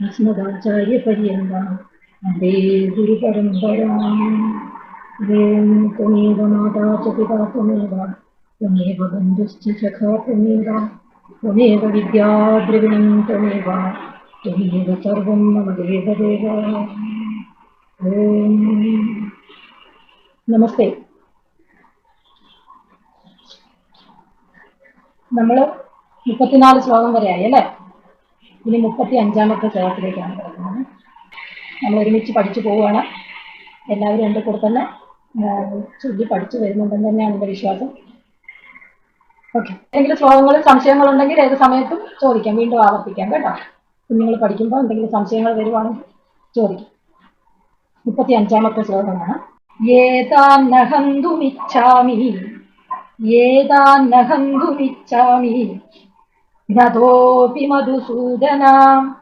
अस्मदाचार्यपर्यन्तां वन्दे गुरुपरम्पराम् ॐ त्वमेव माता च पिता त्वमेव त्वमेव बन्धुश्च सखा त्वमेव त्वमेव विद्याद्रविणं त्वमेव त्वमेव सर्वं मम देवदेव ॐ നമസ്തേ നമ്മൾ മുപ്പത്തിനാല് ശ്ലോകം വരെ ആയി അല്ലേ ഇനി മുപ്പത്തി അഞ്ചാമത്തെ ശ്ലോകത്തിലേക്കാണ് കിടക്കുന്നത് നമ്മൾ ഒരുമിച്ച് പഠിച്ചു പോവുകയാണ്. എല്ലാവരും എന്റെ കൂടെ തന്നെ ചൊല്ലി പഠിച്ചു വരുന്നുണ്ടെന്ന് തന്നെയാണ് എന്റെ വിശ്വാസം. ഓക്കെ എന്തെങ്കിലും ശ്ലോകങ്ങൾ സംശയങ്ങളുണ്ടെങ്കിൽ ഏത് സമയത്തും ചോദിക്കാം. വീണ്ടും ആവർത്തിക്കാം കേട്ടോ. കുഞ്ഞുങ്ങൾ പഠിക്കുമ്പോൾ എന്തെങ്കിലും സംശയങ്ങൾ വരുവാണെങ്കിൽ ചോദിക്കാം. മുപ്പത്തി അഞ്ചാമത്തെ ശ്ലോകമാണ്. ഏതാന്നഹന്തുമിച്ഛാമി? ഏതാന്നഹന്തുമിച്ഛാമി? ജ്ഞതോപി മധുസൂദനാം.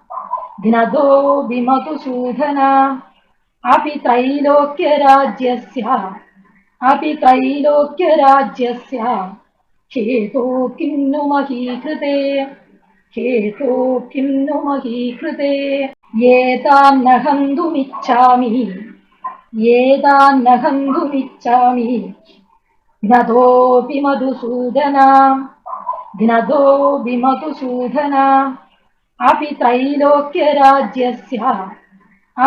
ജ്ഞതോപി മധുസൂദനാം. അപി ത്രൈലോക്യരാജ്യസ്യ അപി ത്രൈലോക്യരാജ്യസ്യ ഹേതോ കിം नु മഹീകൃതേ. ഹേതോ കിം नु മഹീകൃതേ. ഏതാം നഹന്തുമിച്ഛാമി. ഏതാം നഹന്തുമിച്ഛാമി. ജ്ഞതോപി മധുസൂദനാം. ഘ്നദോ വിമധുസൂദന അപി ത്രൈലോക്യരാജ്യസ്യ.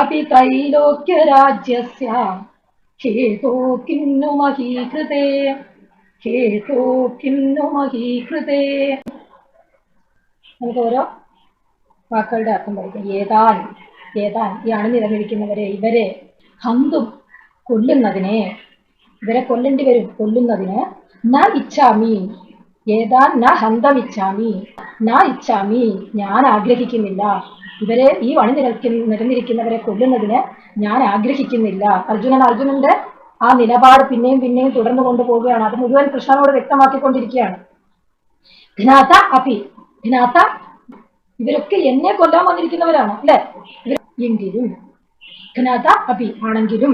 അപി ത്രൈലോക്യരാജ്യസ്യ. ഹേതോ കിന്നു नु മഹീകൃതേ. ഹേതോ കിന്നു नु മഹീകൃതേ. നമുക്ക് ഓരോ വാക്കുകളുടെ അർത്ഥം പഠിക്കാം. ഏതാൻ ഏതാൻ ഈ അണിനിരന്നിരിക്കുന്നവരെ ഇവരെ ഹന്തും കൊല്ലുന്നതിനെ ഇവരെ കൊല്ലേണ്ടി വരും കൊല്ലുന്നതിന് ന ഇച്ഛാമി ഏതാൻ ന ഹന്തം ഇച്ഛാമി ന ഇച്ഛാമി ഞാൻ ആഗ്രഹിക്കുന്നില്ല. ഇവരെ ഈ വണി നിരക്കുന്ന നിരന്നിരിക്കുന്നവരെ കൊല്ലുന്നതിന് ഞാൻ ആഗ്രഹിക്കുന്നില്ല. അർജുനൻ അർജുനന്റെ ആ നിലപാട് പിന്നെയും പിന്നെയും തുടർന്നു കൊണ്ടുപോവുകയാണ് അത് മുഴുവൻ കൃഷ്ണനോട് വ്യക്തമാക്കിക്കൊണ്ടിരിക്കുകയാണ്. ഘ്നാത അപി ഘ്നാത ഇവരൊക്കെ എന്നെ കൊല്ലാൻ വന്നിരിക്കുന്നവരാണ് അല്ലെ? എങ്കിലും ഘ്നാത അപി ആണെങ്കിലും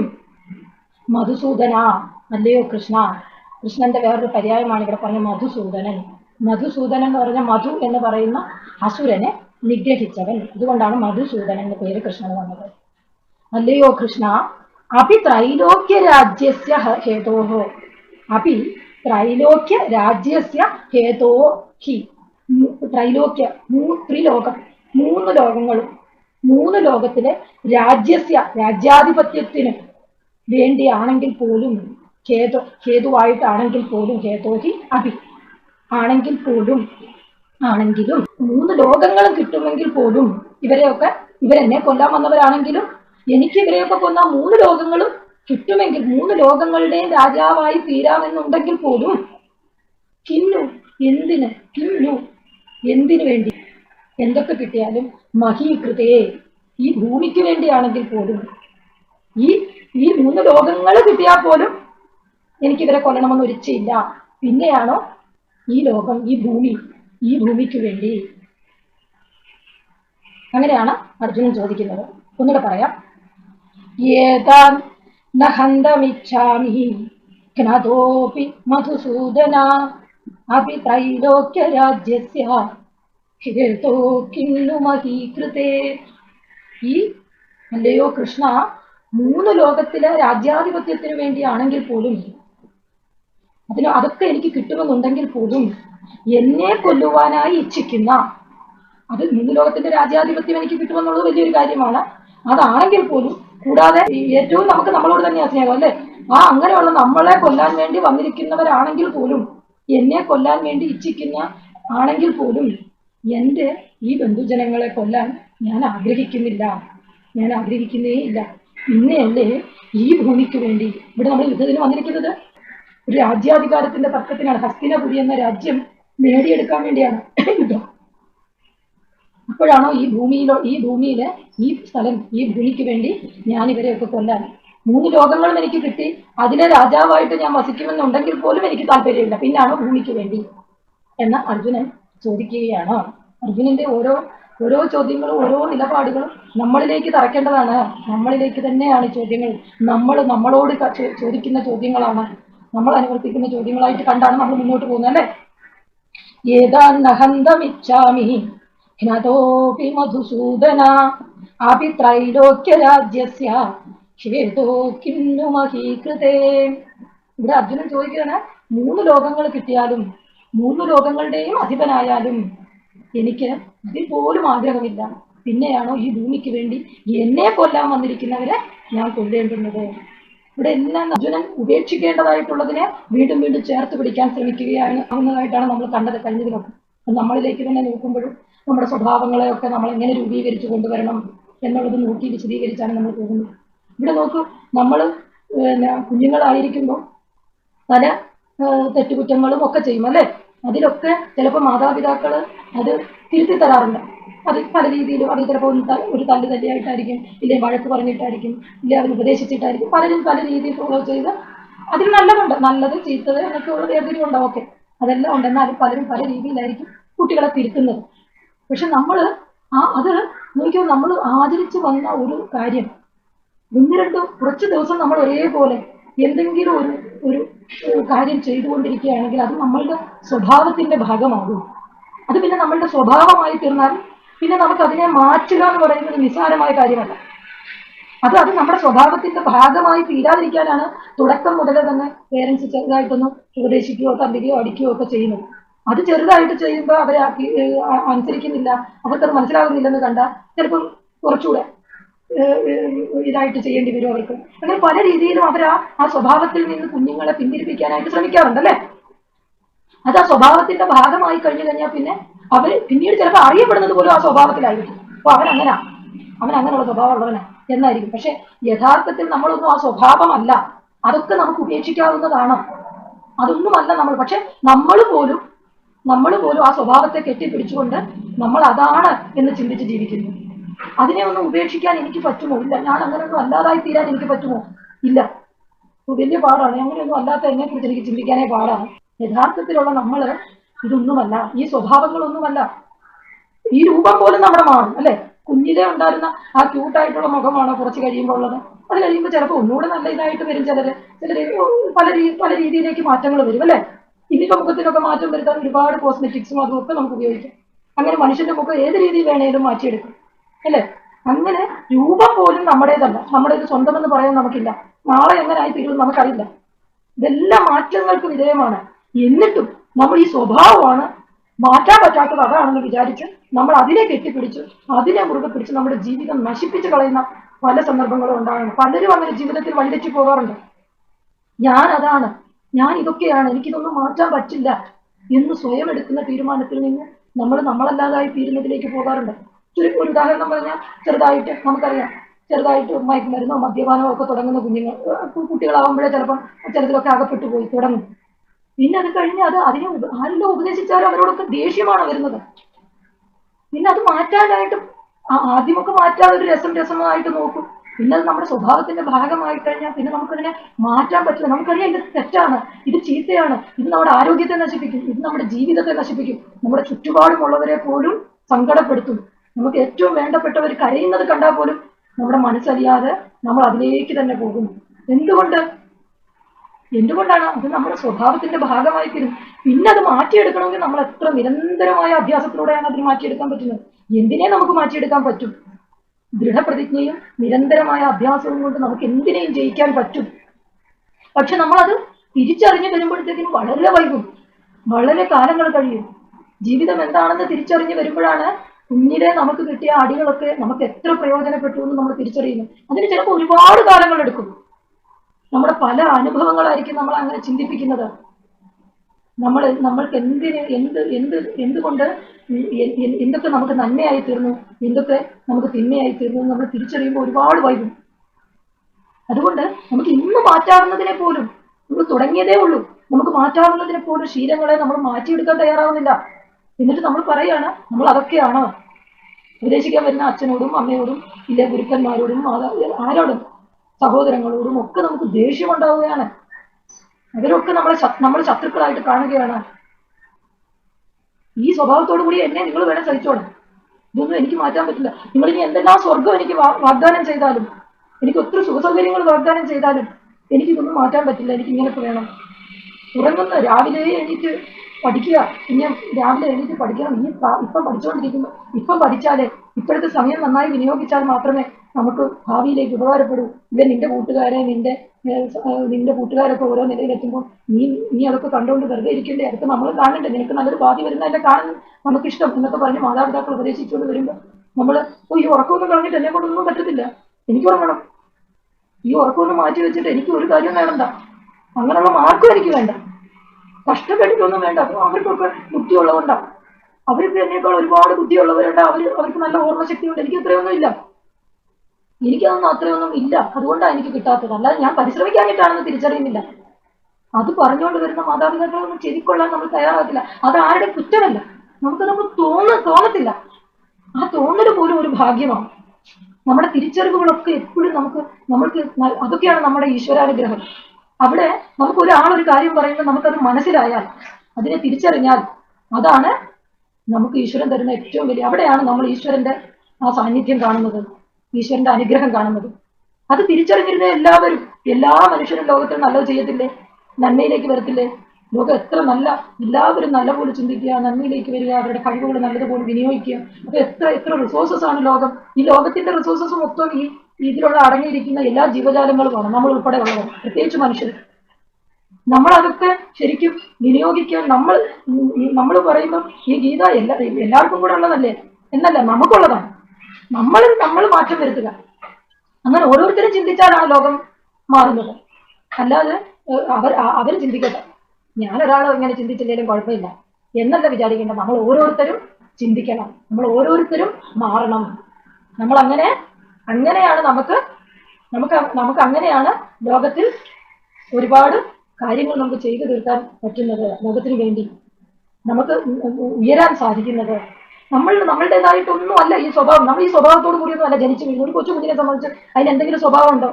മധുസൂദന അല്ലയോ കൃഷ്ണ? കൃഷ്ണന്റെ വേറൊരു പര്യായമാണ് ഇവിടെ പറഞ്ഞ മധുസൂദനൻ. മധുസൂദനൻ എന്ന് പറഞ്ഞ മധു എന്ന് പറയുന്ന അസുരനെ നിഗ്രഹിച്ചവൻ. ഇതുകൊണ്ടാണ് മധുസൂദനൻ എന്ന പേര് കൃഷ്ണന് വന്നത്. അല്ലയോ കൃഷ്ണ അഭി ത്രൈലോക്യ രാജ്യസ്യ ഹേതോഹോ. അഭി ത്രൈലോക്യ രാജ്യസ്യ ഹേതോ ഹി. ത്രൈലോക്യ മൂ ത്രിലോകം മൂന്ന് ലോകങ്ങളും മൂന്ന് ലോകത്തിലെ രാജ്യസ്യ രാജ്യാധിപത്യത്തിന് വേണ്ടിയാണെങ്കിൽ പോലും ഹേതു ഹേതുവായിട്ടാണെങ്കിൽ പോലും ഹേതോഹി അഭി ആണെങ്കിൽ പോലും ആണെങ്കിലും മൂന്ന് ലോകങ്ങളും കിട്ടുമെങ്കിൽ പോലും ഇവരെയൊക്കെ ഇവരെന്നെ കൊല്ലാൻ വന്നവരാണെങ്കിലും എനിക്ക് ഇവരെയൊക്കെ കൊന്ന മൂന്ന് ലോകങ്ങളും കിട്ടുമെങ്കിൽ മൂന്ന് ലോകങ്ങളുടെയും രാജാവായി തീരാമെന്നുണ്ടെങ്കിൽ പോലും കിന്നു എന്തിന് കിന്നു എന്തിനു വേണ്ടി? എന്തൊക്കെ കിട്ടിയാലും മഹീകൃതയെ ഈ ഭൂമിക്ക് വേണ്ടിയാണെങ്കിൽ പോലും ഈ ഈ മൂന്ന് ലോകങ്ങൾ കിട്ടിയാൽ പോലും എനിക്ക് ഇവരെ കൊല്ലണമെന്ന് ഒരിച്ചയില്ല പിന്നെയാണോ? ഈ ലോകം ഈ ഭൂമി ഈ ഭൂമിക്ക് വേണ്ടി. അങ്ങനെയാണ് അർജുനൻ ചോദിക്കുന്നത്. ഒന്നുകൂടെ പറയാം. ഏതാൻ അല്ലയോ കൃഷ്ണ മൂന്ന് ലോകത്തിലെ രാജ്യാധിപത്യത്തിന് വേണ്ടിയാണെങ്കിൽ പോലും അതിന് അതൊക്കെ എനിക്ക് കിട്ടുമെന്നുണ്ടെങ്കിൽ പോലും എന്നെ കൊല്ലുവാനായി ഇച്ഛിക്കുന്ന അത് മൂന്ന് ലോകത്തിന്റെ രാജ്യാധിപത്യം എനിക്ക് കിട്ടുമെന്നുള്ളത് വലിയൊരു കാര്യമാണ്. അതാണെങ്കിൽ പോലും കൂടാതെ ഏറ്റവും നമുക്ക് നമ്മളോട് തന്നെ സ്നേഹം അല്ലേ? ആ അങ്ങനെയുള്ള നമ്മളെ കൊല്ലാൻ വേണ്ടി വന്നിരിക്കുന്നവരാണെങ്കിൽ പോലും എന്നെ കൊല്ലാൻ വേണ്ടി ഇച്ഛിക്കുന്ന ആണെങ്കിൽ പോലും എന്റെ ഈ ബന്ധുജനങ്ങളെ കൊല്ലാൻ ഞാൻ ആഗ്രഹിക്കുന്നില്ല. ഞാൻ ആഗ്രഹിക്കുന്നേ ഇല്ല. ഇന്നയല്ലേ ഈ ഭൂമിക്ക് വേണ്ടി ഇവിടെ നമ്മൾ യുദ്ധത്തിന് വന്നിരിക്കുന്നത്? രാജ്യാധികാരത്തിന്റെ തർക്കത്തിനാണ്. ഹസ്തിനപുരി എന്ന രാജ്യം നേടിയെടുക്കാൻ വേണ്ടിയാണ്. യുദ്ധം അപ്പോഴാണോ ഈ ഭൂമിയിലോ ഈ ഭൂമിയിലെ ഈ സ്ഥലം ഈ ഭൂമിക്ക് വേണ്ടി ഞാൻ ഇവരെയൊക്കെ കൊല്ലാൻ? മൂന്ന് ലോകങ്ങളും എനിക്ക് കിട്ടി. അതിനെ രാജാവായിട്ട് ഞാൻ വസിക്കുമെന്നുണ്ടെങ്കിൽ പോലും എനിക്ക് താല്പര്യമില്ല. പിന്നാണോ ഭൂമിക്ക് വേണ്ടി? എന്ന് അർജുനൻ ചോദിക്കുകയാണ്. അർജുനന്റെ ഓരോ ഓരോ ചോദ്യങ്ങളും ഓരോ നിലപാടുകളും നമ്മളിലേക്ക് തറക്കേണ്ടതാണ് നമ്മളിലേക്ക് തന്നെയാണ് ചോദ്യങ്ങൾ. നമ്മൾ നമ്മളോട് ചോദിക്കുന്ന ചോദ്യങ്ങളാണ്. നമ്മൾ അനുവർത്തിക്കുന്ന ചോദ്യങ്ങളായിട്ട് കണ്ടാണ് നമ്മൾ മുന്നോട്ട് പോകുന്നത് അല്ലേ? ഇവിടെ അർജുനൻ ചോദിക്കുകയാണ് മൂന്ന് ലോകങ്ങൾ കിട്ടിയാലും മൂന്ന് ലോകങ്ങളുടെയും അധിപനായാലും എനിക്ക് ഇതിൽ പോലും ആഗ്രഹമില്ല. പിന്നെയാണോ ഈ ഭൂമിക്ക് വേണ്ടി എന്നെ കൊല്ലാൻ വന്നിരിക്കുന്നവരെ ഞാൻ കൊല്ലേണ്ടുന്നത്? ഇവിടെ എല്ലാം അർജുനൻ ഉപേക്ഷിക്കേണ്ടതായിട്ടുള്ളതിനെ വീണ്ടും വീണ്ടും ചേർത്ത് പിടിക്കാൻ ശ്രമിക്കുകയാണ് ആവുന്നതായിട്ടാണ് നമ്മൾ കണ്ടത് കഴിഞ്ഞതിനൊക്കെ നമ്മളിലേക്ക് തന്നെ നോക്കുമ്പോഴും നമ്മുടെ സ്വഭാവങ്ങളെയൊക്കെ നമ്മൾ എങ്ങനെ രൂപീകരിച്ചു കൊണ്ടുവരണം എന്നുള്ളത് നോക്കി വിശദീകരിച്ചാണ് നമ്മൾ പോകുന്നത്. ഇവിടെ നോക്കൂ നമ്മൾ കുഞ്ഞുങ്ങളായിരിക്കുമ്പോൾ പല തെറ്റുകുറ്റങ്ങളും ഒക്കെ ചെയ്യും അല്ലേ? അതിലൊക്കെ ചിലപ്പോൾ മാതാപിതാക്കൾ അത് തിരുത്തി തരാറുണ്ട് അത് പല രീതിയിലും അത് ചിലപ്പോൾ ഒരു തല്ല് തല്ലിയായിട്ടായിരിക്കും ഇല്ലേ വഴക്ക് പറഞ്ഞിട്ടായിരിക്കും ഇല്ലേ അവർ ഉപദേശിച്ചിട്ടായിരിക്കും. പലരും പല രീതിയിൽ ഫോളോ ചെയ്ത് അതിൽ നല്ലതുണ്ട്. നല്ലത് ചീത്തത് എന്നൊക്കെ ഉള്ള വേർതിരിവുണ്ട് ഓക്കെ. അതെല്ലാം ഉണ്ട്. എന്നാൽ പലരും പല രീതിയിലായിരിക്കും കുട്ടികളെ തിരുത്തുന്നത്. പക്ഷെ നമ്മൾ ആ അത് നോക്കിയോ നമ്മൾ ആചരിച്ചു വന്ന ഒരു കാര്യം. ഒന്ന് രണ്ട് കുറച്ച് ദിവസം നമ്മൾ ഒരേപോലെ എന്തെങ്കിലും ഒരു ഒരു കാര്യം ചെയ്തുകൊണ്ടിരിക്കുകയാണെങ്കിൽ അത് നമ്മളുടെ സ്വഭാവത്തിന്റെ ഭാഗമാകും. അത് പിന്നെ നമ്മളുടെ സ്വഭാവമായി തീർന്നാൽ പിന്നെ നമുക്ക് അതിനെ മാറ്റുക എന്ന് പറയുന്നത് നിസ്സാരമായ കാര്യമല്ല. അത് അത് നമ്മുടെ സ്വഭാവത്തിന്റെ ഭാഗമായി തീരാതിരിക്കാനാണ് തുടക്കം മുതലേ തന്നെ പേരൻസ് ചെറുതായിട്ടൊന്നും ഉപദേശിക്കുകയോ തല്ലുകയോ അടിക്കുകയോ ഒക്കെ ചെയ്യുന്നത്. അത് ചെറുതായിട്ട് ചെയ്യുമ്പോൾ അവരെ അനുസരിക്കുന്നില്ല അവർക്കത് മനസ്സിലാകുന്നില്ലെന്ന് കണ്ടാൽ ചിലപ്പോൾ കുറച്ചുകൂടെ ഇതായിട്ട് ചെയ്യേണ്ടി വരും അവർക്ക്. അങ്ങനെ പല രീതിയിലും അവർ ആ സ്വഭാവത്തിൽ നിന്ന് കുഞ്ഞുങ്ങളെ പിന്തിരിപ്പിക്കാനായിട്ട് ശ്രമിക്കാറുണ്ട് അല്ലേ അത് ആ സ്വഭാവത്തിന്റെ ഭാഗമായി കഴിഞ്ഞു കഴിഞ്ഞാൽ പിന്നെ അവർ പിന്നീട് ചിലപ്പോൾ അറിയപ്പെടുന്നത് പോലും ആ സ്വഭാവത്തിലായിരിക്കും. അപ്പൊ അവൻ അങ്ങനെ അവൻ അങ്ങനെയുള്ള സ്വഭാവമുള്ളവനാ എന്നായിരിക്കും. പക്ഷെ യഥാർത്ഥത്തിൽ നമ്മളൊന്നും ആ സ്വഭാവമല്ല. അതൊക്കെ നമുക്ക് ഉപേക്ഷിക്കാവുന്നതാണ്. അതൊന്നുമല്ല നമ്മൾ. പക്ഷെ നമ്മൾ പോലും നമ്മൾ പോലും ആ സ്വഭാവത്തെ കെട്ടിപ്പിടിച്ചുകൊണ്ട് നമ്മൾ അതാണ് എന്ന് ചിന്തിച്ച് ജീവിക്കുന്നു. അതിനെ ഒന്ന് ഉപേക്ഷിക്കാൻ എനിക്ക് പറ്റുമോ? ഇല്ല. ഞാൻ അങ്ങനെയൊന്നും അല്ലാതായി തീരാൻ എനിക്ക് പറ്റുമോ? ഇല്ല. വലിയ പാടാണ്. അങ്ങനെയൊന്നും അല്ലാത്ത എന്നെ കുറിച്ച് എനിക്ക് ചിന്തിക്കാനേ പാടാണ്. യഥാർത്ഥത്തിലുള്ള നമ്മൾ ഇതൊന്നുമല്ല ഈ സ്വഭാവങ്ങളൊന്നുമല്ല. ഈ രൂപം പോലും നമ്മുടെ മാറും അല്ലെ? കുഞ്ഞിലെ ഉണ്ടായിരുന്ന ആ ക്യൂട്ടായിട്ടുള്ള മുഖമാണോ കുറച്ച് കഴിയുമ്പോൾ ഉള്ളത്? അത് കഴിയുമ്പോൾ ചിലപ്പോൾ ഒന്നുകൂടെ നല്ല ഇതായിട്ട് വരും ചിലര്. ചിലര് പല രീതി പല രീതിയിലേക്ക് മാറ്റങ്ങൾ വരും അല്ലെ? ഇനിയിപ്പോ മുഖത്തിനൊക്കെ മാറ്റം വരുത്താൻ ഒരുപാട് കോസ്മെറ്റിക്സും അതും ഒക്കെ നമുക്ക് ഉപയോഗിക്കാം. അങ്ങനെ മനുഷ്യന്റെ മുഖം ഏത് രീതിയിൽ വേണേലും മാറ്റിയെടുക്കും അല്ലേ? അങ്ങനെ രൂപം പോലും നമ്മുടേതല്ല. നമ്മുടെ ഇത് സ്വന്തമെന്ന് പറയാൻ നമുക്കില്ല. നാളെ എങ്ങനെ ആയി തീരുമെന്ന് നമുക്കറിയില്ല. ഇതെല്ലാം മാറ്റങ്ങൾക്ക് വിധേയമാണ്. എന്നിട്ടും നമ്മൾ ഈ സ്വഭാവമാണ് മാറ്റാൻ പറ്റാത്തത് അതാണെന്ന് വിചാരിച്ച് നമ്മൾ അതിനെ കെട്ടിപ്പിടിച്ച് അതിനെ മുറുകെ പിടിച്ച് നമ്മുടെ ജീവിതം നശിപ്പിച്ചു കളയുന്ന പല സന്ദർഭങ്ങളും ഉണ്ടാകണം പലരും അങ്ങനെ ജീവിതത്തിൽ വഴിതെറ്റി പോകാറുണ്ട്. ഞാൻ അതാണ്. ഞാൻ ഇതൊക്കെയാണ്. എനിക്കിതൊന്നും മാറ്റാൻ പറ്റില്ല എന്ന് സ്വയം എടുക്കുന്ന തീരുമാനത്തിൽ നിന്ന് നമ്മൾ നമ്മളല്ലാതായി തീരുന്നതിലേക്ക് പോകാറുണ്ട്. ഒരു ഒരു ഉദാഹരണം പറഞ്ഞാൽ ചെറുതായിട്ട് നമുക്കറിയാം. ചെറുതായിട്ട് മയക്കുമരുന്നോ മദ്യപാനമോ ഒക്കെ തുടങ്ങുന്ന കുഞ്ഞുങ്ങൾ കുട്ടികളാവുമ്പോഴേ ചിലപ്പം ചിലതിലൊക്കെ അകപ്പെട്ടു പോയി തുടങ്ങും. പിന്നെ അത് കഴിഞ്ഞ് അത് അതിനെ ആരെല്ലാം ഉപദേശിച്ചാലും അവരോടൊക്കെ ദേഷ്യമാണ് വരുന്നത്. പിന്നെ അത് മാറ്റാനായിട്ട് ആദ്യമൊക്കെ മാറ്റാൻ ഒരു രസം രസമായിട്ട് നോക്കും. പിന്നെ അത് നമ്മുടെ സ്വഭാവത്തിന്റെ ഭാഗമായി കഴിഞ്ഞാൽ പിന്നെ നമുക്കതിനെ മാറ്റാൻ പറ്റില്ല. നമുക്കറിയാം ഇത് തെറ്റാണ് ഇത് ചീത്തയാണ് ഇത് നമ്മുടെ ആരോഗ്യത്തെ നശിപ്പിക്കും ഇത് നമ്മുടെ ജീവിതത്തെ നശിപ്പിക്കും. നമ്മുടെ ചുറ്റുപാടുമുള്ളവരെ പോലും സങ്കടപ്പെടുത്തും. നമുക്ക് ഏറ്റവും വേണ്ടപ്പെട്ടവർ കരയുന്നത് കണ്ടാൽ പോലും നമ്മുടെ മനസ്സറിയാതെ നമ്മൾ അതിലേക്ക് തന്നെ പോകും. എന്തുകൊണ്ട് എന്തുകൊണ്ടാണ്? അത് നമ്മുടെ സ്വഭാവത്തിന്റെ ഭാഗമായി തീരും പിന്നെ അത് മാറ്റിയെടുക്കണമെങ്കിൽ നമ്മൾ എത്ര നിരന്തരമായ അഭ്യാസത്തിലൂടെയാണ് അതിന് മാറ്റിയെടുക്കാൻ പറ്റുന്നത്? എന്തിനെ നമുക്ക് മാറ്റിയെടുക്കാൻ പറ്റും? ദൃഢപ്രതിജ്ഞയും നിരന്തരമായ അഭ്യാസവും കൊണ്ട് നമുക്ക് എന്തിനേയും ജയിക്കാൻ പറ്റും? പക്ഷെ നമ്മളത് തിരിച്ചറിഞ്ഞു വരുമ്പോഴത്തേക്കും വളരെ വൈകും. വളരെ കാലങ്ങൾ കഴിയും. ജീവിതം എന്താണെന്ന് തിരിച്ചറിഞ്ഞു വരുമ്പോഴാണ് കുഞ്ഞിലെ നമുക്ക് കിട്ടിയ അടികളൊക്കെ നമുക്ക് എത്ര പ്രയോജനപ്പെട്ടു എന്ന് നമ്മൾ തിരിച്ചറിയുന്നു അതിന് ചിലപ്പോൾ ഒരുപാട് കാലങ്ങൾ എടുക്കും. നമ്മുടെ പല അനുഭവങ്ങളായിരിക്കും നമ്മൾ അങ്ങനെ ചിന്തിപ്പിക്കുന്നത്. നമ്മൾ നമ്മൾക്ക് എന്തിന് എന്ത് എന്ത് എന്തുകൊണ്ട് എന്തൊക്കെ നമുക്ക് നന്മയായി തീർന്നു എന്തൊക്കെ നമുക്ക് തിന്മയായി തീർന്നു നമ്മൾ തിരിച്ചറിയുമ്പോൾ ഒരുപാട് വൈകും. അതുകൊണ്ട് നമുക്ക് ഇന്ന് മാറ്റാവുന്നതിനെ പോലും നമ്മൾ തുടങ്ങിയതേ ഉള്ളൂ. നമുക്ക് മാറ്റാവുന്നതിനെ പോലും ശീലങ്ങളെ നമ്മൾ മാറ്റിയെടുക്കാൻ തയ്യാറാവുന്നില്ല. എന്നിട്ട് നമ്മൾ പറയാണ് നമ്മൾ അതൊക്കെയാണ്? ഉപദേശിക്കാൻ വരുന്ന അച്ഛനോടും അമ്മയോടും ഇല്ല ഗുരുക്കന്മാരോടും മാതാ ആരോടും? സഹോദരങ്ങളോടും ഒക്കെ നമുക്ക് ദേഷ്യം ഉണ്ടാവുകയാണ് അവരൊക്കെ നമ്മളെ നമ്മൾ ശത്രുക്കളായിട്ട് കാണുകയാണ്. ഈ സ്വഭാവത്തോടു കൂടി എന്നെ നിങ്ങൾ വേണം സഹിച്ചോളാം ഇതൊന്നും എനിക്ക് മാറ്റാൻ പറ്റില്ല. നിങ്ങൾ ഇനി എന്തെല്ലാം സ്വർഗം എനിക്ക് വാഗ്ദാനം ചെയ്താലും എനിക്ക് ഒത്തിരി സുഖസൗകര്യങ്ങൾ വാഗ്ദാനം ചെയ്താലും എനിക്കിതൊന്നും മാറ്റാൻ പറ്റില്ല. എനിക്ക് ഇങ്ങനെ വേണം. ഉറങ്ങുന്ന രാവിലെ എനിക്ക് പഠിക്കുക. പിന്നെ രാവിലെ എനിക്ക് പഠിക്കണം. പ്ര- ഇപ്പം പഠിച്ചുകൊണ്ടിരിക്കുമ്പോൾ ഇപ്പം പഠിച്ചാലേ ഇപ്പോഴത്തെ സമയം നന്നായി വിനിയോഗിച്ചാൽ മാത്രമേ നമുക്ക് ഭാവിയിലേക്ക് ഉപകാരപ്പെടൂ. ഇല്ല നിന്റെ കൂട്ടുകാരെ നിന്റെ നിന്റെ കൂട്ടുകാരൊക്കെ ഓരോ നിലയിലെത്തുമ്പോൾ നീ നീ അതൊക്കെ കണ്ടുകൊണ്ട് വെറുതെ ഇരിക്കേണ്ട? അടുത്ത് നമ്മൾ കാണണ്ടേ? നിനക്ക് നല്ലൊരു ഭാവി വരുന്നതല്ലേ കാണാൻ നമുക്കിഷ്ടം എന്നൊക്കെ പറഞ്ഞ് മാതാപിതാക്കൾ ഉപദേശിച്ചുകൊണ്ട് വരുമ്പോൾ നമ്മൾ ഓ ഈ ഉറക്കമൊന്നും കളഞ്ഞിട്ട് എന്നെ കൊണ്ടൊന്നും പറ്റത്തില്ല. എനിക്ക് ഉറങ്ങണം. ഈ ഉറക്കമൊന്നും മാറ്റി വെച്ചിട്ട് എനിക്ക് ഒരു കാര്യം വേണ്ട. അങ്ങനെയുള്ള മാർക്കും എനിക്ക് വേണ്ട. കഷ്ടപ്പെട്ടിട്ടൊന്നും വേണ്ട. അവർക്കൊക്കെ ബുദ്ധിയുള്ളതുകൊണ്ടാ. അവർക്ക് എന്നേക്കാൾ ഒരുപാട് ബുദ്ധിയുള്ളവരുണ്ട്. അവർ അവർക്ക് നല്ല ഓർമ്മശക്തി ഉണ്ട് എനിക്ക് അത്രയൊന്നും ഇല്ല. എനിക്കതൊന്നും അത്രയൊന്നും ഇല്ല. അതുകൊണ്ടാണ് എനിക്ക് കിട്ടാത്തത്. അല്ലാതെ ഞാൻ പരിശ്രമിക്കാനായിട്ടാണെന്ന് തിരിച്ചറിയുന്നില്ല. അത് പറഞ്ഞുകൊണ്ട് വരുന്ന മാതാപിതാക്കളൊന്നും ചെവിക്കൊള്ളാൻ നമ്മൾ തയ്യാറാകത്തില്ല. അത് ആരുടെ കുറ്റമല്ല. നമുക്ക് നമുക്ക് തോന്ന തോന്നത്തില്ല. ആ തോന്നൽ പോലും ഒരു ഭാഗ്യമാണ്. നമ്മുടെ തിരിച്ചറിവുകളൊക്കെ എപ്പോഴും നമുക്ക് നമ്മൾക്ക് അതൊക്കെയാണ് നമ്മുടെ ഈശ്വരാനുഗ്രഹം. അവിടെ നമുക്ക് ഒരാളൊരു ഒരു കാര്യം പറയുമ്പോൾ നമുക്കത് മനസ്സിലായാൽ അതിനെ തിരിച്ചറിഞ്ഞാൽ അതാണ് നമുക്ക് ഈശ്വരൻ തരുന്ന ഏറ്റവും വലിയ അവിടെയാണ് നമ്മൾ ഈശ്വരന്റെ ആ സാന്നിധ്യം കാണുന്നത്. ഈശ്വരന്റെ അനുഗ്രഹം കാണുന്നത്. അത് തിരിച്ചറിഞ്ഞിരുന്ന എല്ലാവരും എല്ലാ മനുഷ്യരും ലോകത്തിൽ നല്ലത് ചെയ്യത്തില്ലേ? നന്മയിലേക്ക് വരത്തില്ലേ? ലോകം എത്ര നല്ല എല്ലാവരും നല്ലപോലെ ചിന്തിക്കുക നന്മയിലേക്ക് വരിക അവരുടെ കഴിവുകൾ നല്ലതുപോലെ വിനിയോഗിക്കുക. അപ്പൊ എത്ര എത്ര റിസോഴ്സസ് ആണ് ലോകം. ഈ ലോകത്തിന്റെ റിസോഴ്സസ് മൊത്തം ഈ ഇതിലുള്ള അടങ്ങിയിരിക്കുന്ന എല്ലാ ജീവജാലങ്ങളുമാണ് നമ്മൾ ഉൾപ്പെടെ ഉള്ളത് പ്രത്യേകിച്ച് മനുഷ്യർ. നമ്മളതൊക്കെ ശരിക്കും വിനിയോഗിക്കാൻ നമ്മൾ നമ്മൾ പറയുമ്പോൾ ഈ ഗീത എല്ലാ എല്ലാവർക്കും കൂടെ ഉള്ളതല്ലേ? എന്നല്ല നമുക്കുള്ളതാണ്. നമ്മൾ നമ്മൾ മാറ്റം വരുത്തുക. അങ്ങനെ ഓരോരുത്തരും ചിന്തിച്ചാൽ ആ ലോകം മാറുന്നത്. അല്ലാതെ അവർ അവർ ചിന്തിക്കട്ടെ. ഞാൻ ഒരാൾ ഇങ്ങനെ ചിന്തിച്ചില്ലെങ്കിലും കുഴപ്പമില്ല. എന്നല്ല വിചാരിക്കേണ്ട നമ്മൾ ഓരോരുത്തരും ചിന്തിക്കണം. നമ്മൾ ഓരോരുത്തരും മാറണം. നമ്മൾ അങ്ങനെ അങ്ങനെയാണ് നമുക്ക് നമുക്ക് നമുക്ക് അങ്ങനെയാണ് ലോകത്തിൽ ഒരുപാട് കാര്യങ്ങൾ നമുക്ക് ചെയ്തു തീർക്കാൻ പറ്റുന്നത് ലോകത്തിന് വേണ്ടി. നമുക്ക് ഉയരാൻ സാധിക്കുന്നത്. നമ്മൾ നമ്മളുടേതായിട്ടൊന്നും അല്ല ഈ സ്വഭാവം. നമ്മൾ ഈ സ്വഭാവത്തോട് കൂടിയൊന്നും അല്ല ജനിച്ചു വീഴുന്നത് ഒരു കൊച്ചു കുഞ്ഞിനെ സംബന്ധിച്ച് അതിന് എന്തെങ്കിലും സ്വഭാവം ഉണ്ടോ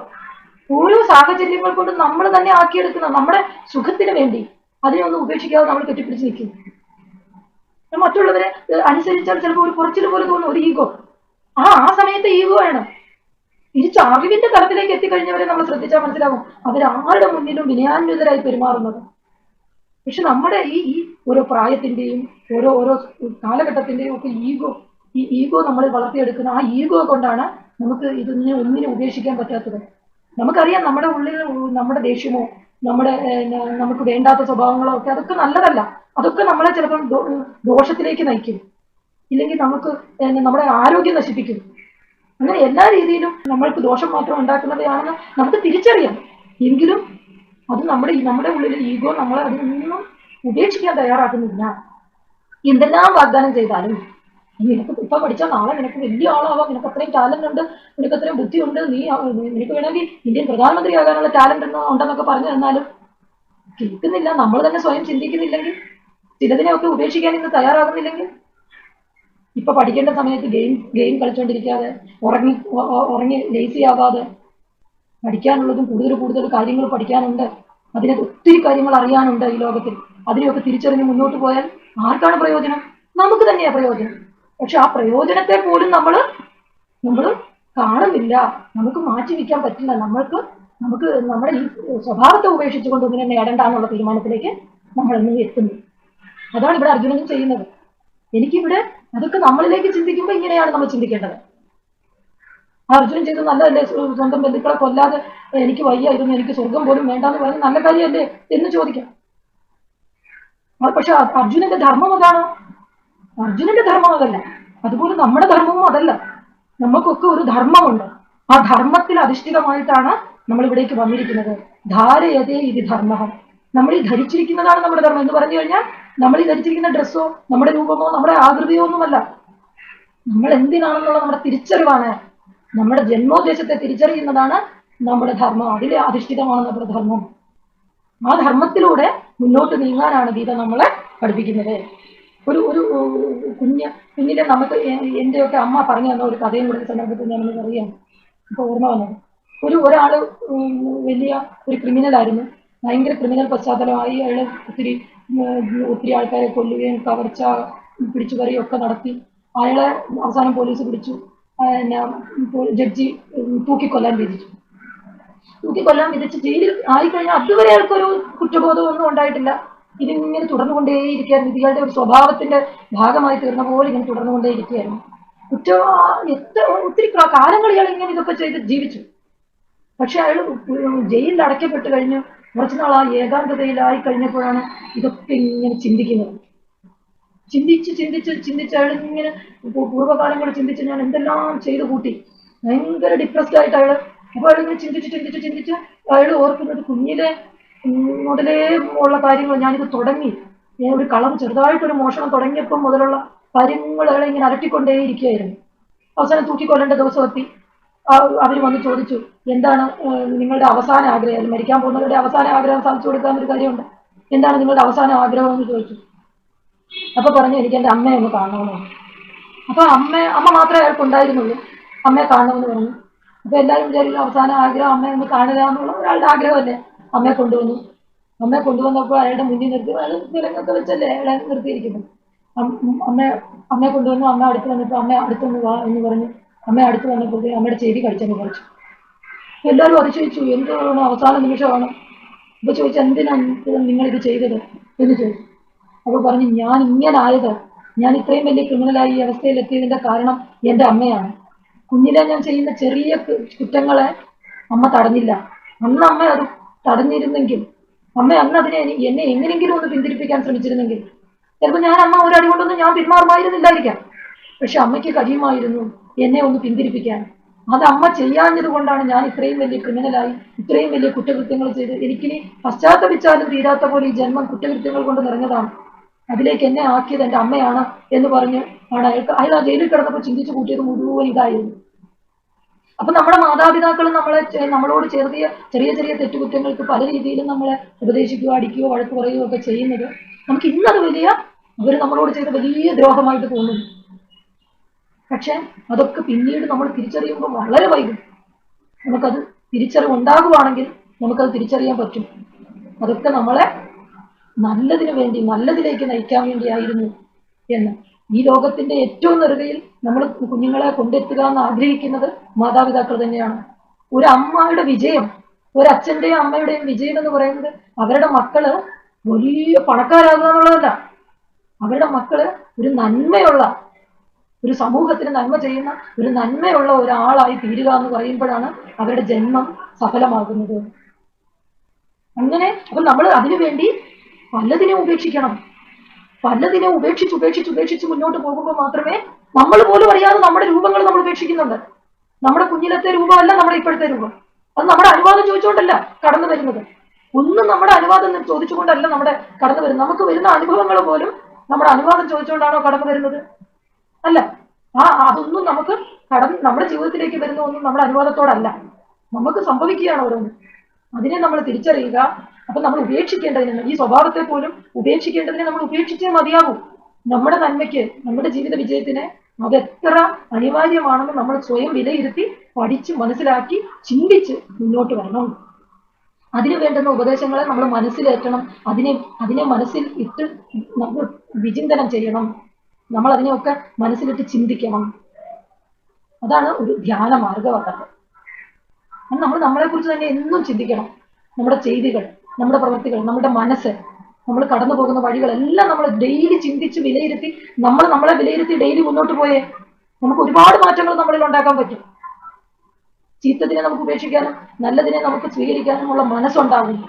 ഓരോ സാഹചര്യങ്ങൾ കൊണ്ട് നമ്മൾ തന്നെ ആക്കിയെടുക്കുന്ന നമ്മുടെ സുഖത്തിന് വേണ്ടി അതിനൊന്നും ഉപേക്ഷിക്കാതെ നമ്മൾ കെട്ടിപ്പിടിച്ച് നിൽക്കും. മറ്റുള്ളവരെ അനുസരിച്ചാൽ ചിലപ്പോൾ ഒരു കുറച്ചിൽ പോലെ തോന്നും. ഒരു ഈഗോ. ആ ആ സമയത്ത് ഈഗോ ആണ് തിരിച്ച് അറിവിന്റെ തലത്തിലേക്ക് എത്തിക്കഴിഞ്ഞവരെ നമ്മൾ ശ്രദ്ധിച്ചാൽ മനസ്സിലാവും. അവരാരുടെ മുന്നിലും വിനയാന്വിതരായി പെരുമാറുന്നത്. പക്ഷെ നമ്മുടെ ഈ ഈ ഓരോ പ്രായത്തിന്റെയും ഓരോ ഓരോ കാലഘട്ടത്തിന്റെയും ഒക്കെ ഈഗോ ഈ ഈഗോ നമ്മൾ വളർത്തിയെടുക്കുന്ന ആ ഈഗോ കൊണ്ടാണ് നമുക്ക് ഇതിനെ ഒന്നിനെ ഉപേക്ഷിക്കാൻ പറ്റാത്തത്. നമുക്കറിയാം നമ്മുടെ ഉള്ളിൽ നമ്മുടെ ദേഷ്യമോ നമ്മുടെ നമുക്ക് വേണ്ടാത്ത സ്വഭാവങ്ങളോ ഒക്കെ അതൊക്കെ നല്ലതല്ല. അതൊക്കെ നമ്മളെ ചിലപ്പോൾ ദോഷത്തിലേക്ക് നയിക്കും. ഇല്ലെങ്കിൽ നമുക്ക് നമ്മുടെ ആരോഗ്യം നശിപ്പിക്കും. അങ്ങനെ എല്ലാ രീതിയിലും നമ്മൾക്ക് ദോഷം മാത്രം ഉണ്ടാക്കുന്നതാണെന്ന് നമുക്ക് തിരിച്ചറിയാം. എങ്കിലും അത് നമ്മുടെ നമ്മുടെ ഉള്ളിലെ ഈഗോ നമ്മളെ അതിനൊന്നും ഉപേക്ഷിക്കാൻ തയ്യാറാക്കുന്നില്ല. എന്തെല്ലാം വാഗ്ദാനം ചെയ്താലും നിനക്ക് ഇപ്പൊ പഠിച്ചാൽ നാളെ നിനക്ക് വലിയ ആളാവാം. നിനക്ക് അത്രയും ടാലന്റ് ഉണ്ട്. നിനക്ക് അത്രയും ബുദ്ധിയുണ്ട് നീ നിനക്ക് വേണമെങ്കിൽ ഇന്ത്യൻ പ്രധാനമന്ത്രി ആകാനുള്ള ടാലന്റ് ഉണ്ടെന്നൊക്കെ പറഞ്ഞു തന്നാലും കേൾക്കുന്നില്ല. നമ്മൾ തന്നെ സ്വയം ചിന്തിക്കുന്നില്ലെങ്കിൽ ചിലതിനെയൊക്കെ ഉപേക്ഷിക്കാൻ ഇന്ന് തയ്യാറാകുന്നില്ലെങ്കിൽ. ഇപ്പൊ പഠിക്കേണ്ട സമയത്ത് ഗെയിം ഗെയിം കളിച്ചുകൊണ്ടിരിക്കാതെ ഉറങ്ങി ഉറങ്ങി ലേസി ആവാതെ പഠിക്കാനുള്ളതും കൂടുതൽ കൂടുതൽ കാര്യങ്ങൾ പഠിക്കാനുണ്ട്. അതിനെ ഒത്തിരി കാര്യങ്ങൾ അറിയാനുണ്ട് ഈ ലോകത്തിൽ. അതിനെയൊക്കെ തിരിച്ചറിഞ്ഞ് മുന്നോട്ട് പോയാൽ ആർക്കാണ് പ്രയോജനം? നമുക്ക് തന്നെയാണ് പ്രയോജനം. പക്ഷെ ആ പ്രയോജനത്തെ പോലും നമ്മൾ നമ്മൾ കാണുന്നില്ല. നമുക്ക് മാറ്റി വയ്ക്കാൻ പറ്റില്ല. നമ്മൾക്ക് നമുക്ക് നമ്മുടെ ഈ സ്വഭാവത്തെ ഉപേക്ഷിച്ചുകൊണ്ട് ഒന്നിനെ നേടണ്ട എന്നുള്ള തീരുമാനത്തിലേക്ക് നമ്മൾ ഇന്ന് എത്തുന്നു. അതാണ് ഇവിടെ അർജുനനും ചെയ്യുന്നത്. എനിക്കിവിടെ അതൊക്കെ നമ്മളിലേക്ക് ചിന്തിക്കുമ്പോൾ ഇങ്ങനെയാണ് നമ്മൾ ചിന്തിക്കേണ്ടത്. അർജുനൻ ചെയ്ത് നല്ലതല്ലേ? സ്വന്തം ബന്ധുക്കളെ കൊല്ലാതെ എനിക്ക് വയ്യായിരുന്നു എനിക്ക് സ്വർഗം പോലും വേണ്ടാന്ന് പറയുന്നത് നല്ല കാര്യമല്ലേ എന്ന് ചോദിക്കാം. പക്ഷെ അർജുനന്റെ ധർമ്മം അതാണോ. അർജുനന്റെ ധർമ്മം അതല്ല. അതുപോലെ നമ്മുടെ ധർമ്മവും അതല്ല. നമുക്കൊക്കെ ഒരു ധർമ്മമുണ്ട്. ആ ധർമ്മത്തിൽ അധിഷ്ഠിതമായിട്ടാണ് നമ്മൾ ഇവിടേക്ക് വന്നിരിക്കുന്നത്. ധാരയതേ ഇത് ധർമ്മം നമ്മൾ ഈ ധരിച്ചിരിക്കുന്നതാണ് നമ്മുടെ ധർമ്മം എന്ന് പറഞ്ഞു കഴിഞ്ഞാൽ നമ്മൾ ഈ ധരിച്ചിരിക്കുന്ന ഡ്രസ്സോ നമ്മുടെ രൂപമോ നമ്മുടെ ആകൃതിയോ ഒന്നുമല്ല. നമ്മൾ എന്തിനാണെന്നുള്ള നമ്മുടെ തിരിച്ചറിവാണ് നമ്മുടെ ജന്മോദ്ദേശത്തെ തിരിച്ചറിയുന്നതാണ് നമ്മുടെ ധർമ്മം. അതിൽ അധിഷ്ഠിതമാണ് നമ്മുടെ ധർമ്മം. ആ ധർമ്മത്തിലൂടെ മുന്നോട്ട് നീങ്ങാനാണ് ഗീത നമ്മളെ പഠിപ്പിക്കുന്നത്. ഒരു ഒരു കുഞ്ഞ് കുഞ്ഞിലെ നമുക്ക് എ- എന്റെയൊക്കെ അമ്മ പറഞ്ഞു തന്ന ഒരു കഥയും കൂടെ സന്ദർഭത്തിൽ ഞാൻ അറിയാം ഇപ്പൊ ഓർമ്മ വന്നത് ഒരു ഒരാൾ വലിയ ഒരു ക്രിമിനൽ ആയിരുന്നു. ഭയങ്കര ക്രിമിനൽ പശ്ചാത്തലമായി അയാൾ ഒത്തിരി ഒത്തിരി ആൾക്കാരെ കൊല്ലുകയും കവർച്ച പിടിച്ചുപറിയും ഒക്കെ നടത്തി. അയാളെ അവസാനം പോലീസ് പിടിച്ചു. പിന്നെ ജഡ്ജി തൂക്കിക്കൊല്ലാൻ വിധിച്ചു. തൂക്കിക്കൊല്ലാൻ വിധിച്ച് ജയിലിൽ ആയിക്കഴിഞ്ഞാൽ അതുവരെ ആൾക്കൊരു കുറ്റബോധം ഒന്നും ഉണ്ടായിട്ടില്ല. ഇതിങ്ങനെ തുടർന്നുകൊണ്ടേയിരിക്കുകയായിരുന്നു വിധികളുടെ ഒരു സ്വഭാവത്തിന്റെ ഭാഗമായി തീർന്ന പോലെ ഇങ്ങനെ തുടർന്നുകൊണ്ടേയിരിക്കുകയായിരുന്നു. കുറ്റ എത്ര ഒത്തിരി കാലങ്ങളിൽ ഇങ്ങനെ ഇതൊക്കെ ചെയ്ത് ജീവിച്ചു. പക്ഷെ അയാൾ ജയിലിൽ അടയ്ക്കപ്പെട്ട് കഴിഞ്ഞ് കുറച്ചുനാൾ ആ ഏകാന്തതയിലായി കഴിഞ്ഞപ്പോഴാണ് ഇതൊക്കെ ഇങ്ങനെ ചിന്തിക്കുന്നത്. ചിന്തിച്ച് ചിന്തിച്ച് ചിന്തിച്ച് അയാൾ ഇങ്ങനെ പൂർവകാലം കൂടെ ചിന്തിച്ച് ഞാൻ എന്തെല്ലാം ചെയ്തു കൂട്ടി. ഭയങ്കര ഡിപ്രസ്ഡ് ആയിട്ട് അയാൾ അപ്പൊ അയാൾ ഇങ്ങനെ ചിന്തിച്ച് ചിന്തിച്ച് ചിന്തിച്ച് അയാൾ ഓർക്കുന്നത് കുഞ്ഞിലെ മുതലേ ഉള്ള കാര്യങ്ങൾ ഞാനിത് തുടങ്ങി. ഞാൻ ഒരു കളം ചെറുതായിട്ടൊരു മോഷണം തുടങ്ങിയപ്പോൾ മുതലുള്ള കാര്യങ്ങൾ അയാളെ ഇങ്ങനെ അലട്ടിക്കൊണ്ടേയിരിക്കുകയായിരുന്നു. അവസാനം തൂക്കിക്കൊല്ലേണ്ട ദിവസം എത്തി അവർ വന്ന് ചോദിച്ചു എന്താണ് നിങ്ങളുടെ അവസാന ആഗ്രഹം? മരിക്കാൻ പോകുന്നവരുടെ അവസാന ആഗ്രഹം സാധിച്ചു കൊടുക്കാൻ ഒരു കാര്യമുണ്ട്. എന്താണ് നിങ്ങളുടെ അവസാന ആഗ്രഹം? എന്ന് ചോദിച്ചു. അപ്പൊ പറഞ്ഞു എനിക്ക് എന്റെ അമ്മയെ ഒന്ന് കാണണമെന്ന് അപ്പൊ അമ്മ അമ്മ മാത്രമേ അയാൾക്ക് ഉണ്ടായിരുന്നുള്ളൂ. അമ്മയെ കാണണമെന്ന് പറഞ്ഞു. അപ്പൊ എല്ലാവരും വിചാരിക്കും അവസാന ആഗ്രഹം അമ്മയെ ഒന്ന് കാണുക എന്നുള്ള ഒരാളുടെ ആഗ്രഹമല്ലേ അമ്മയെ കൊണ്ടുവന്നു. അമ്മയെ കൊണ്ടുവന്നപ്പോൾ അയാളുടെ മുന്നിൽ നിർത്തി അയാൾ വിലങ്ങൊക്കെ വെച്ചല്ലേ? അയാളെ നിർത്തിയിരിക്കുന്നു. അമ്മ അമ്മയെ കൊണ്ടുവന്നു. അമ്മ അടുത്ത് വന്നപ്പോൾ അമ്മ അടുത്തൊന്ന് വാ എന്ന് പറഞ്ഞു. അമ്മ അടുത്ത് വന്നപ്പോൾ അമ്മയുടെ ചെവി കടിച്ചെന്ന് കുറച്ചു എല്ലാവരും അതിശയിച്ചു എന്താണ് അവസാന നിമിഷമാണ്? അപ്പൊ ചോദിച്ചു എന്തിനാണ് നിങ്ങൾ ഇത് ചെയ്തത്? എന്ന് ചോദിച്ചു. അപ്പൊ പറഞ്ഞു ഞാൻ ഇങ്ങനായത്. ഞാൻ ഇത്രയും വലിയ ക്രിമിനലായി ഈ അവസ്ഥയിൽ എത്തിയതിന്റെ കാരണം എന്റെ അമ്മയാണ്. കുഞ്ഞിലെ ഞാൻ ചെയ്യുന്ന ചെറിയ കുറ്റങ്ങളെ അമ്മ തടഞ്ഞില്ല. അന്ന് അമ്മ അത് തടഞ്ഞിരുന്നെങ്കിൽ അമ്മ അന്ന് അതിനെ എന്നെ എങ്ങനെയെങ്കിലും ഒന്ന് പിന്തിരിപ്പിക്കാൻ ശ്രമിച്ചിരുന്നെങ്കിൽ ചിലപ്പോൾ ഞാൻ അമ്മ ഒരടി കൊണ്ടൊന്നും ഞാൻ പിന്മാറുമായിരുന്നില്ലായിരിക്കാം. പക്ഷെ അമ്മയ്ക്ക് കഴിയുമായിരുന്നു എന്നെ ഒന്ന് പിന്തിരിപ്പിക്കാൻ. അത് അമ്മ ചെയ്യാഞ്ഞത് കൊണ്ടാണ് ഞാൻ ഇത്രയും വലിയ ക്രിമിനലായി ഇത്രയും വലിയ കുറ്റകൃത്യങ്ങൾ ചെയ്ത് എനിക്കിനി പശ്ചാത്തപിച്ചാലും തീരാത്ത പോലെ ഈ ജന്മം കുറ്റകൃത്യങ്ങൾ കൊണ്ട് നിറഞ്ഞതാണ്. അതിലേക്ക് എന്നെ ആക്കിയത് എന്റെ അമ്മയാണ് എന്ന് പറഞ്ഞ് ആണ് അയാൾ ജയിലിൽ കിടന്നപ്പോൾ ചിന്തിച്ചു കൂട്ടിയത് മുഴുവൻ ഇതായിരുന്നു. അപ്പൊ നമ്മുടെ മാതാപിതാക്കൾ നമ്മളെ നമ്മളോട് ചെറിയ ചെറിയ ചെറിയ തെറ്റുകുറ്റങ്ങൾക്ക് പല രീതിയിലും നമ്മളെ ഉപദേശിക്കുകയോ അടിക്കുകയോ വഴക്ക് പറയുകയോ ഒക്കെ ചെയ്യുന്നത് നമുക്ക് ഇന്നത് വലിയ അവർ നമ്മളോട് ചെയ്ത വലിയ ദ്രോഹമായിട്ട് തോന്നുന്നു. പക്ഷെ അതൊക്കെ പിന്നീട് നമ്മൾ തിരിച്ചറിയുമ്പോൾ വളരെ വൈകും. നമുക്കത് തിരിച്ചറിവ് ഉണ്ടാകുവാണെങ്കിൽ നമുക്കത് തിരിച്ചറിയാൻ പറ്റും. അതൊക്കെ നമ്മളെ നല്ലതിന് വേണ്ടി നല്ലതിലേക്ക് നയിക്കാൻ വേണ്ടിയായിരുന്നു എന്ന്. ഈ ലോകത്തിന്റെ ഏറ്റവും നെറുകയിൽ നമ്മൾ കുഞ്ഞുങ്ങളെ കൊണ്ടെത്തുക എന്ന് ആഗ്രഹിക്കുന്നത് മാതാപിതാക്കൾ തന്നെയാണ്. ഒരു അമ്മയുടെ വിജയം ഒരു അച്ഛന്റെയും അമ്മയുടെയും വിജയം എന്ന് പറയുന്നത് അവരുടെ മക്കൾ വലിയ പണക്കാരാകുക എന്നുള്ളതല്ല. അവരുടെ മക്കൾ ഒരു നന്മയുള്ള ഒരു സമൂഹത്തിന് നന്മ ചെയ്യുന്ന ഒരു നന്മയുള്ള ഒരാളായി തീരുക എന്ന് പറയുമ്പോഴാണ് അവരുടെ ജന്മം സഫലമാകുന്നത്. അങ്ങനെ അപ്പൊ നമ്മൾ അതിനു വേണ്ടി പലതിനെ ഉപേക്ഷിക്കണം. പലതിനെ ഉപേക്ഷിച്ച് ഉപേക്ഷിച്ച് ഉപേക്ഷിച്ച് മുന്നോട്ട് പോകുമ്പോൾ മാത്രമേ നമ്മൾ പോലും അറിയാതെ നമ്മുടെ രൂപങ്ങൾ നമ്മൾ ഉപേക്ഷിക്കുന്നുണ്ട്. നമ്മുടെ കുഞ്ഞിലത്തെ രൂപമല്ല നമ്മുടെ ഇപ്പോഴത്തെ രൂപം. അത് നമ്മുടെ അനുവാദം ചോദിച്ചുകൊണ്ടല്ല കടന്നു വരുന്നത്. ഒന്നും നമ്മുടെ അനുവാദം ചോദിച്ചുകൊണ്ടല്ല നമ്മുടെ കടന്നു വരുന്നത്. നമുക്ക് വരുന്ന അനുഭവങ്ങൾ പോലും നമ്മുടെ അനുവാദം ചോദിച്ചുകൊണ്ടാണോ കടന്നു വരുന്നത്? അല്ല. ആ അതൊന്നും നമുക്ക് കടന്ന് നമ്മുടെ ജീവിതത്തിലേക്ക് വരുന്ന ഒന്നും നമ്മുടെ അനുവാദത്തോടല്ല. നമുക്ക് സംഭവിക്കുകയാണ് ഓരോന്ന്. അതിനെ നമ്മൾ തിരിച്ചറിയുക. അപ്പൊ നമ്മൾ ഉപേക്ഷിക്കേണ്ടതിന് ഈ സ്വഭാവത്തെ പോലും ഉപേക്ഷിക്കേണ്ടതിനെ നമ്മൾ ഉപേക്ഷിച്ചേ മതിയാകൂ നമ്മുടെ നന്മയ്ക്ക് നമ്മുടെ ജീവിത വിജയത്തിന് അതെത്ര അനിവാര്യമാണെന്ന് നമ്മൾ സ്വയം വിലയിരുത്തി പഠിച്ച് മനസ്സിലാക്കി ചിന്തിച്ച് മുന്നോട്ട് വരണം. അതിന് വേണ്ടുന്ന ഉപദേശങ്ങളെ നമ്മൾ മനസ്സിലേറ്റണം. അതിനെ അതിനെ മനസ്സിൽ ഇട്ട് നമ്മൾ വിചിന്തനം ചെയ്യണം. നമ്മൾ അതിനെയൊക്കെ മനസ്സിലിട്ട് ചിന്തിക്കണം. അതാണ് ഒരു ധ്യാന മാർഗം നമ്മൾ നമ്മളെ കുറിച്ച് തന്നെ എന്നും ചിന്തിക്കണം. നമ്മുടെ ചെയ്തികൾ നമ്മുടെ പ്രവൃത്തികൾ നമ്മുടെ മനസ്സ് നമ്മൾ കടന്നു പോകുന്ന വഴികളെല്ലാം നമ്മൾ ഡെയിലി ചിന്തിച്ച് വിലയിരുത്തി നമ്മൾ നമ്മളെ വിലയിരുത്തി ഡെയിലി മുന്നോട്ട് പോയേ നമുക്ക് ഒരുപാട് മാറ്റങ്ങൾ നമ്മളിൽ ഉണ്ടാക്കാൻ പറ്റും. ചീത്തതിനെ നമുക്ക് ഉപേക്ഷിക്കാനും നല്ലതിനെ നമുക്ക് സ്വീകരിക്കാനുമുള്ള മനസ്സുണ്ടാവും.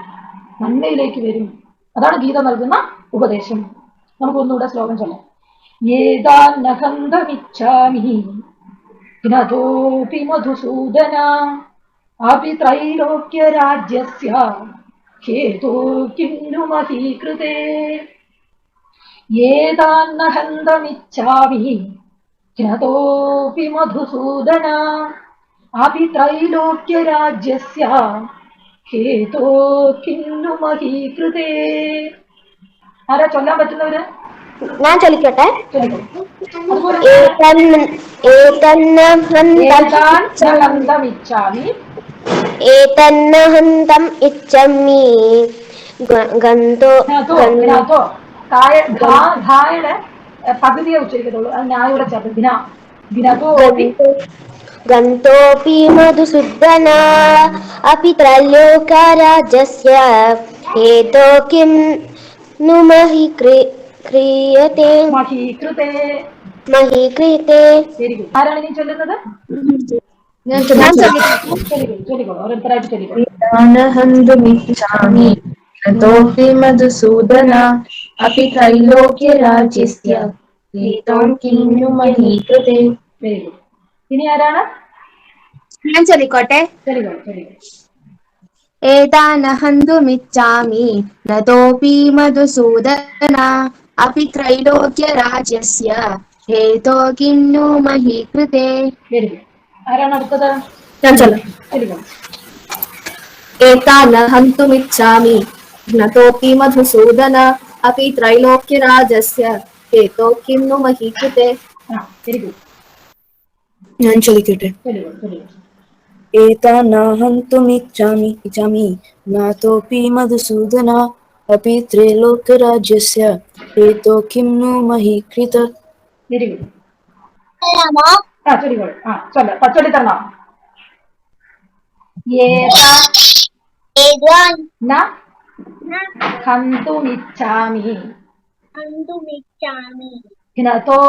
നന്മയിലേക്ക് വരും. അതാണ് ഗീത നൽകുന്ന ഉപദേശം. നമുക്കൊന്നുകൂടെ ശ്ലോകം ചൊല്ലാം. ഏതാന്നഹന്തമിച്ഛാമി? ജ്ഞതോപി മധുസൂദന. അപി ഏതാന്നഹന്തമിച്ഛാമി ജ്ഞതോപി മധുസൂദന അപി ത്രൈലോക്യരാജ്യസ്യ ഹേതോ കിന്നു മഹീകൃതേ. ആരാ ചൊല്ലാൻ പറ്റുന്നവര്? ഞാൻ ചൊല്ലിക്കോളൂ ഏതന്ന ഏതന്നഹന്തം ഏതാൻ നഹന്തമിച്ഛാമി ഏതന്നഹന്തം ഇച്ഛമി ഗ- ഗന്തോ ഇതിനകത്തോ ഗൻ- ഇതിനകത്തോ കായ ധാ ധായുടെ എ, പകുതിയെ ഉച്ചരിക്കത്തുള്ളൂ അത് ഞാനിവിടെ ചേർത്ത് ദിന ദിനത്തോ गन्तोऽपि मधुसूदना अपि त्रैलोक्यराजस्य हेतो किं नु महि क्रि- क्रियते മഹീകൃതേ मही कृते വെരി ഗുഡ് ആരാണ് ഇനി ചൊല്ലുന്നത് ഞാൻ ചൊല്ലിക്കോട്ടെ. ചൊല്ലിക്കോളൂ ചൊല്ലിക്കോളൂ ഓരോരുത്തരായിട്ട് ചൊല്ലിക്കോളൂ दानहन्तुमिच्छामि ततोऽपि मधुसूदन अपि त्रैलोक्यराज्यस्य हेतों किं नु मही कृते വെരി ഗുഡ് ഇനി ആരാണ് ഞാൻ ചൊല്ലിക്കോട്ടെ ചൊല്ലിക്കോളൂ ചൊല്ലിക്കോളൂ एतानहन्तुमिच्छामि नतोऽपि मधुसूदन अपि त्रैलोक्यराज्यस्य हेतो किं नु मही कृते വെരി ഗുഡ് एतानहन्तुमिच्छामि घ्नतोऽपि मधुसूदन अपि त्रैलोक्यराजस्य हेतो किं नु मही कृते అంజలి ఏతా నాహంతుమిచ్చామి ఇచ్చామి నాతోపి మధుసూదన అపి త్రైలోక్యరాజ్యస్య హేతో కిం ను మహీకృత ആ ചെടികൾ ആ ചൊല്ല. പച്ചടി തരണം ഏതാ? ന ഹന്തുമിച്ഛാമി ഹന്തുമിച്ഛാമി ഘ്നതോ?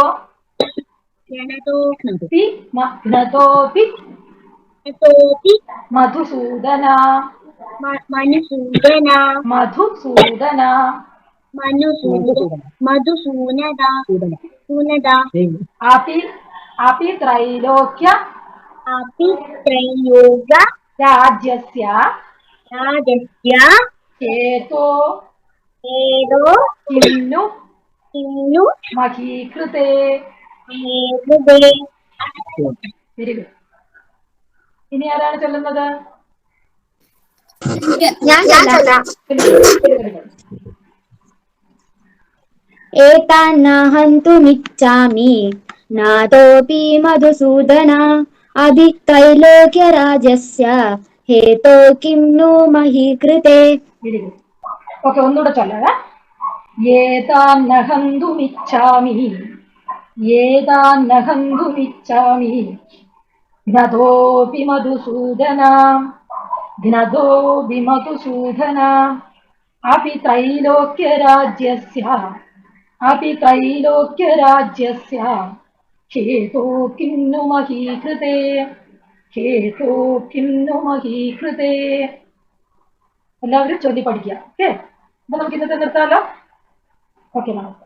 ഘ്നതോപി? ഘ്നതോപി? ഘ്നതോപി? മധുസൂദന. മനുസൂദന. മധുസൂദന. മനുസൂദന. മധുസൂനദ സൂനദ അപി അപി ത്രൈലോക്യ अपि त्रैयोग രാജ്യസ്യ राजस्य ഹേതോ एदो കിന്നു किन्नु മഹീകൃതേ हृदे വെരി ഗുഡ് ഇനി ആരാണ് ചൊല്ലുന്നത് ഞാൻ ചൊല്ലാം ചൊല്ലിക്കോളൂ, ചൊല്ലിക്കോളൂ. एतान्नहन्तुमिच्छामि नातोऽपि मधुसूदन अभितैलोक्यराजस्य हेतो किं नु मही कृते ఓకే ఉంది కూడా చల్లదా ఏతాన్నహందుమిచ్చామి. ఏతాన్నహందుమిచ్చామి. ఘ్నదోపి మధుసూదన. ఘ్నదోపి మధుసూదన. అపి త్రైలోక్యరాజ్యస్య అపి త్రైలోక్యరాజ్యస్య ഹേതോ കിന്നു മഹീകൃതേ ഹേതോ കിന്നു മഹീകൃതേ. എല്ലാവരും ചൊല്ലി പഠിക്കുക ഓക്കെ അപ്പൊ നമുക്ക് ഇന്നത്തെ നിർത്താലോ? ഓക്കെ നമസ്കാരം.